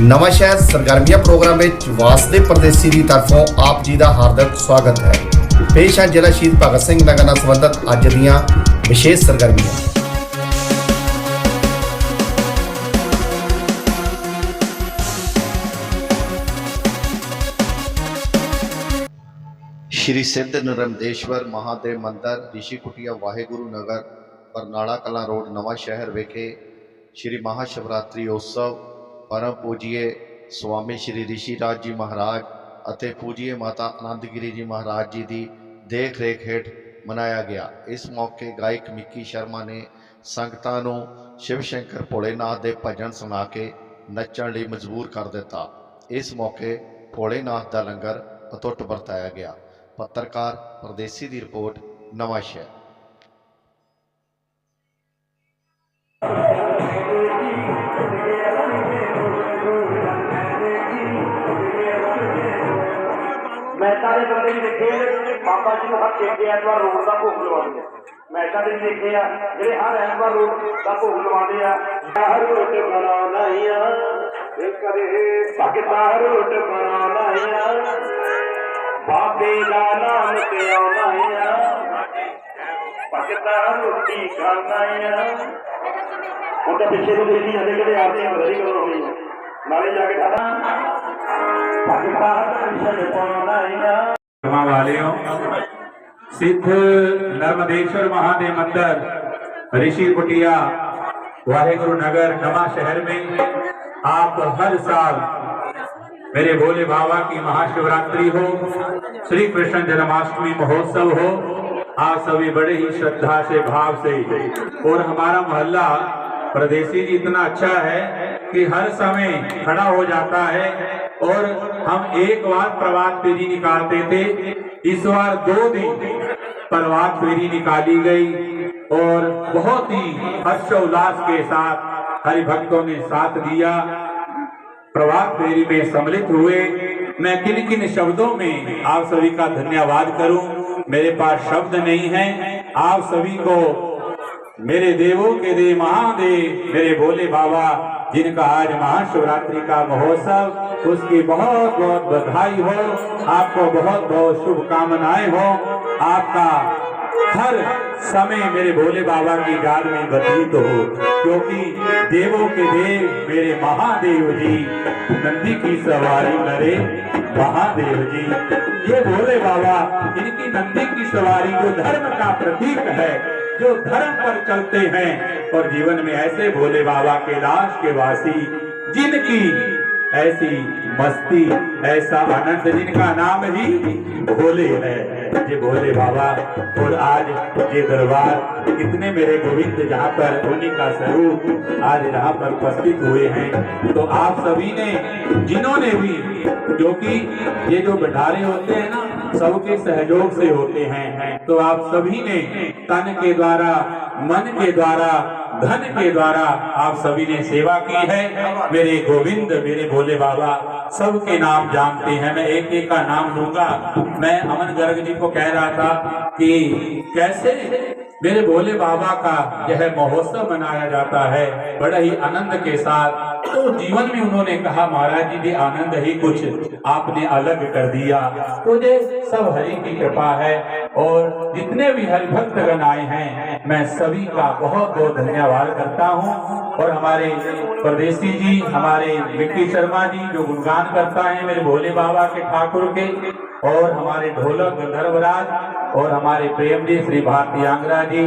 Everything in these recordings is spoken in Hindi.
ਨਵਾਂ ਸ਼ਹਿਰ ਸਰਗਰਮੀਆਂ ਪ੍ਰੋਗਰਾਮ ਵਿੱਚ ਵਾਸਦੇ ਪਰਦੇਸੀ ਦੀ ਤਰਫੋਂ ਆਪ ਜੀ ਦਾ ਹਾਰਦਿਕ ਸਵਾਗਤ ਹੈ ਪੇਸ਼ ਹੈ ਜ਼ਿਲ੍ਹਾ ਸ਼ਹੀਦ ਭਗਤ ਸਿੰਘ ਨਗਰ ਨਾਲ ਸੰਬੰਧਿਤ ਅੱਜ ਦੀਆਂ ਵਿਸ਼ੇਸ਼ ਸਰਗਰਮੀਆਂ ਸ਼੍ਰੀ ਸਿੱਧ ਨਰਮਦੇਸ਼ਵਰ ਮਹਾਦੇਵ ਮੰਦਰ ਰਿਸ਼ੀ ਕੁਟੀਆ ਵਾਹਿਗੁਰੂ ਨਗਰ ਬਰਨਾਲਾ ਕਲਾਂ ਰੋਡ ਨਵਾਂ ਸ਼ਹਿਰ ਵਿਖੇ ਸ਼੍ਰੀ ਮਹਾ ਸ਼ਿਵਰਾਤਰੀ ਉਤਸਵ ਪਰਮ ਪੂਜੀਏ ਸਵਾਮੀ ਸ਼੍ਰੀ ਰਿਸ਼ੀ ਰਾਜ ਜੀ ਮਹਾਰਾਜ ਅਤੇ ਪੂਜੀਏ ਮਾਤਾ ਆਨੰਦਗਿਰੀ ਜੀ ਮਹਾਰਾਜ ਜੀ ਦੀ ਦੇਖ ਰੇਖ ਹੇਠ ਮਨਾਇਆ ਗਿਆ। ਇਸ ਮੌਕੇ ਗਾਇਕ ਮਿੱਕੀ ਸ਼ਰਮਾ ਨੇ ਸੰਗਤਾਂ ਨੂੰ ਸ਼ਿਵ ਸ਼ੰਕਰ ਭੋਲੇਨਾਥ ਦੇ ਭਜਨ ਸੁਣਾ ਕੇ ਨੱਚਣ ਲਈ ਮਜਬੂਰ ਕਰ ਦਿੱਤਾ। ਇਸ ਮੌਕੇ ਭੋਲੇਨਾਥ ਦਾ ਲੰਗਰ ਅਤੁੱਟ ਵਰਤਾਇਆ ਗਿਆ। ਪੱਤਰਕਾਰ ਪਰਦੇਸੀ ਦੀ ਰਿਪੋਰਟ ਨਵਾਂ ਸ਼ਹਿਰ ਮਹਿਤਾ ਦੇ ਬੰਦੇ ਵੀ ਦੇਖੇ ਬਾਬਾ ਜੀ ਨੂੰ ਹਰ ਚੇਤੇ ਐਤਵਾਰ ਰੋਡ ਦਾ ਭੋਗ ਲਵਾਉਂਦੇ ਆ। ਮਹਿਤਾ ਦੇ ਦੇਖੇ ਆ ਜਿਹੜੇ ਹਰ ਐਤਵਾਰ ਰੋਡ ਦਾ ਭੋਗ ਲਵਾਉਂਦੇ ਆ। ਹਰ ਰੋਟ ਬਣਾਉਣਾਈਆਂ ਇਹ ਕਰੇ ਭਗਤਾ ਰੋਟ ਬਣਾਉਣਾਈਆਂ ਬਾਬੇ ਦਾ ਨਾਮ ਤੇ ਆਉਣਾਈਆਂ ਭਗਤਾ ਰੋਟੀ ਖਾਣਾਈਆਂ ਹੁਣ ਤਾਂ ਪਿੱਛੇ ਨੂੰ ਦੇਖੀ ਜਾਂਦੇ ਕਿਤੇ ਆਦੇ ਆ ਬੜੀ ਗੱਲ ਹੋਣੀ ਨਾਲੇ ਜਾ ਕੇ ਖਾਣਾ सिद्ध नर्मदेश्वर महादेव मंदिर, ऋषि कुटिया, वाहेगुरु नगर, नवा शहर में आप हर साल मेरे भोले बाबा की महाशिवरात्रि हो, श्री कृष्ण जन्माष्टमी महोत्सव हो, आप सभी बड़े ही श्रद्धा से, भाव से, और हमारा मोहल्ला प्रदेशी जी इतना अच्छा है कि हर समय खड़ा हो जाता है और हम एक बार प्रभात फेरी निकालते थे। इस बार दो दिन प्रभात फेरी निकाली गई और बहुत ही हर्षोल्लास के साथ हरि भक्तों ने साथ दिया। प्रभात फेरी में सम्मिलित हुए। मैं किन किन शब्दों में आप सभी का धन्यवाद करूँ? मेरे पास शब्द नहीं है। आप सभी को मेरे देवों के देव महादेव, मेरे भोले बाबा जिनका आज महाशिवरात्रि का महोत्सव, उसकी बहुत बहुत बधाई हो, आपको बहुत बहुत शुभकामनाएँ हो। आपका हर समय मेरे भोले बाबा की याद में व्यतीत हो, क्योंकि देवों के देव मेरे महादेव जी, नंदी की सवारी करे महादेव जी। ये भोले बाबा, इनकी नंदी की सवारी जो धर्म का प्रतीक है जो धर्म पर चलते हैं और जीवन में ऐसे भोले बाबा के लाश के वासी, जिनकी ऐसी मस्ती, ऐसा आनंद, जिनका नाम ही भोले है। ये भोले बाबा, और आज ये दरबार इतने मेरे गोविंद, जहाँ पर उन्हीं का स्वरूप आज यहाँ पर उपस्थित हुए हैं। तो आप सभी ने, जिन्होंने भी क्योंकि ये जो भंडारे होते हैं ना, सबके सहयोग से होते हैं। तो आप सभी ने तन के द्वारा, मन के द्वारा, धन के द्वारा आप सभी ने सेवा की है। मेरे गोविंद, मेरे भोले बाबा, सबके नाम जानते हैं। मैं एक एक का नाम लूँगा। मैं अमन गर्ग जी को कह रहा था कि कैसे? मेरे भोले बाबा का यह महोत्सव मनाया जाता है, बड़े ही आनंद के साथ। जीवन में उन्होंने कहा, महाराज जी ये आनंद ही कुछ आपने अलग कर दिया। तो सब हरि की कृपा है और जितने भी हरि भक्तगण आए हैं, मैं सभी का बहुत बहुत धन्यवाद करता हूँ। और हमारे परदेसी जी, हमारे विक्की शर्मा जी, जो गुणगान करता है मेरे भोले बाबा के ठाकुर के, और हमारे ढोलक गंधर्वराज, और हमारे प्रेम जी श्री भारती आंगरा जी,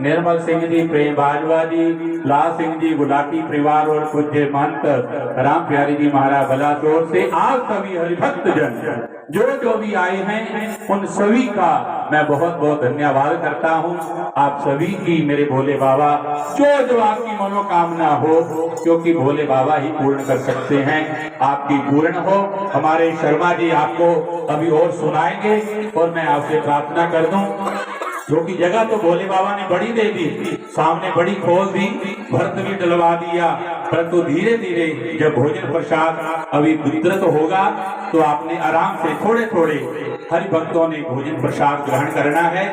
निर्मल सिंह जी, प्रेम बाजवा जी, लाल सिंह जी, गुलाटी परिवार और पूज्य महंत राम प्यारी जी महाराज बलाचौर से आप सभी हरिभक्त जन जो जो भी आए हैं, उन सभी का मैं बहुत बहुत धन्यवाद करता हूँ। आप सभी की मेरे भोले बाबा, जो जो आपकी मनोकामना हो, क्योंकि भोले बाबा ही पूर्ण कर सकते हैं, आपकी पूर्ण हो। हमारे शर्मा जी आपको अभी और सुनाएँगे और मैं आपसे प्रार्थना कर दूँ। क्योंकि जगह तो भोले बाबा ने बड़ी दे दी, सामने बड़ी खोल दी, भरत भी डलवा दिया। परंतु धीरे धीरे जब भोजन प्रसाद अभी वितरित होगा तो आपने आराम से थोड़े थोड़े हरि भक्तों ने भोजन प्रसाद ग्रहण करना है।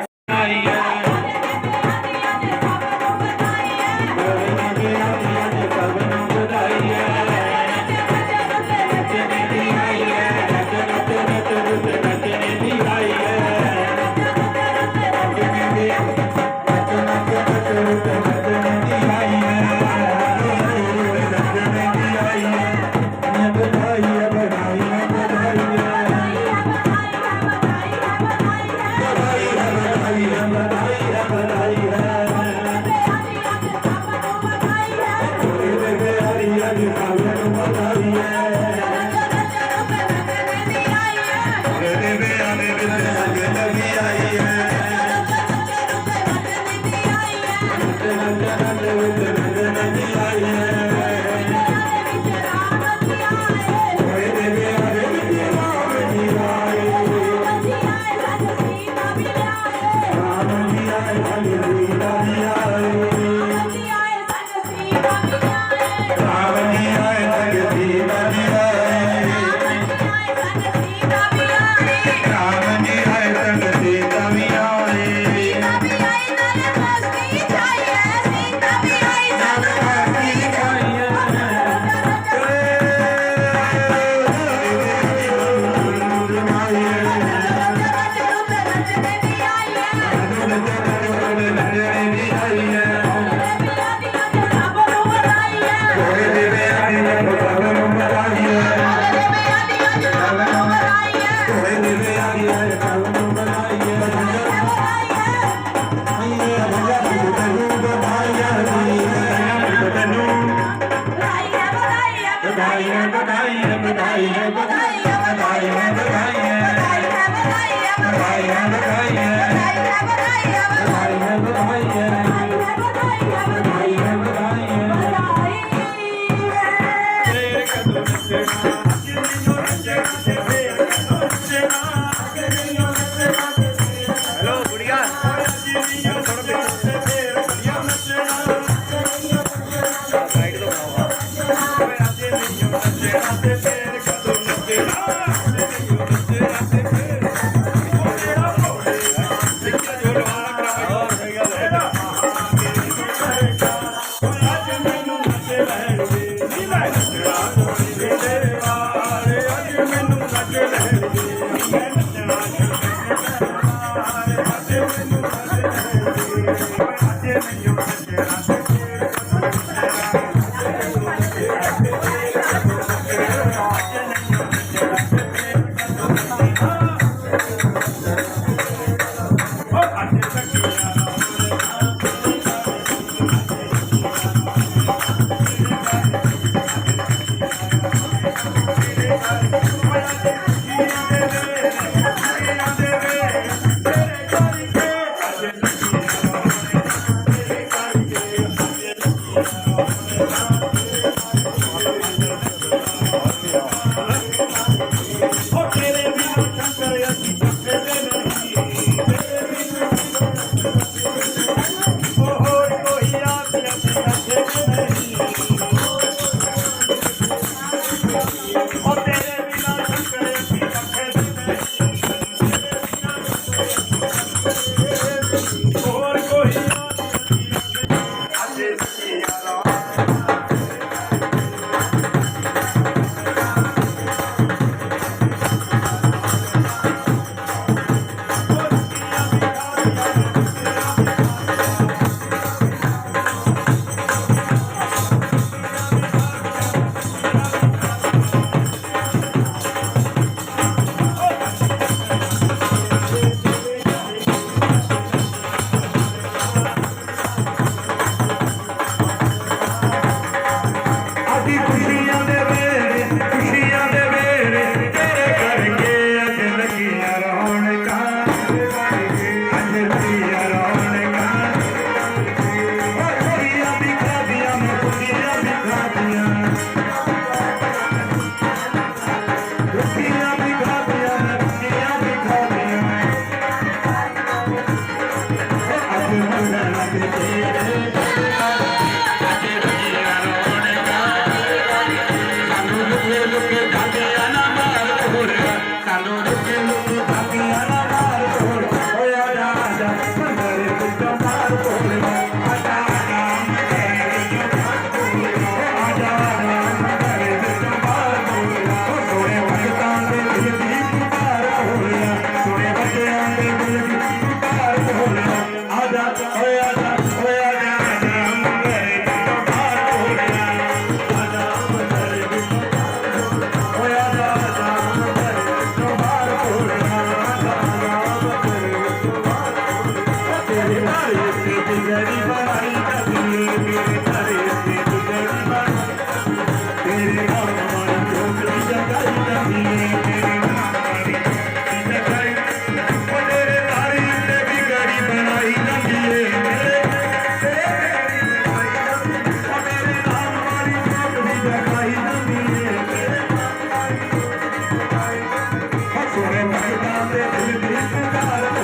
सुन सुना दे दिल दी पुकार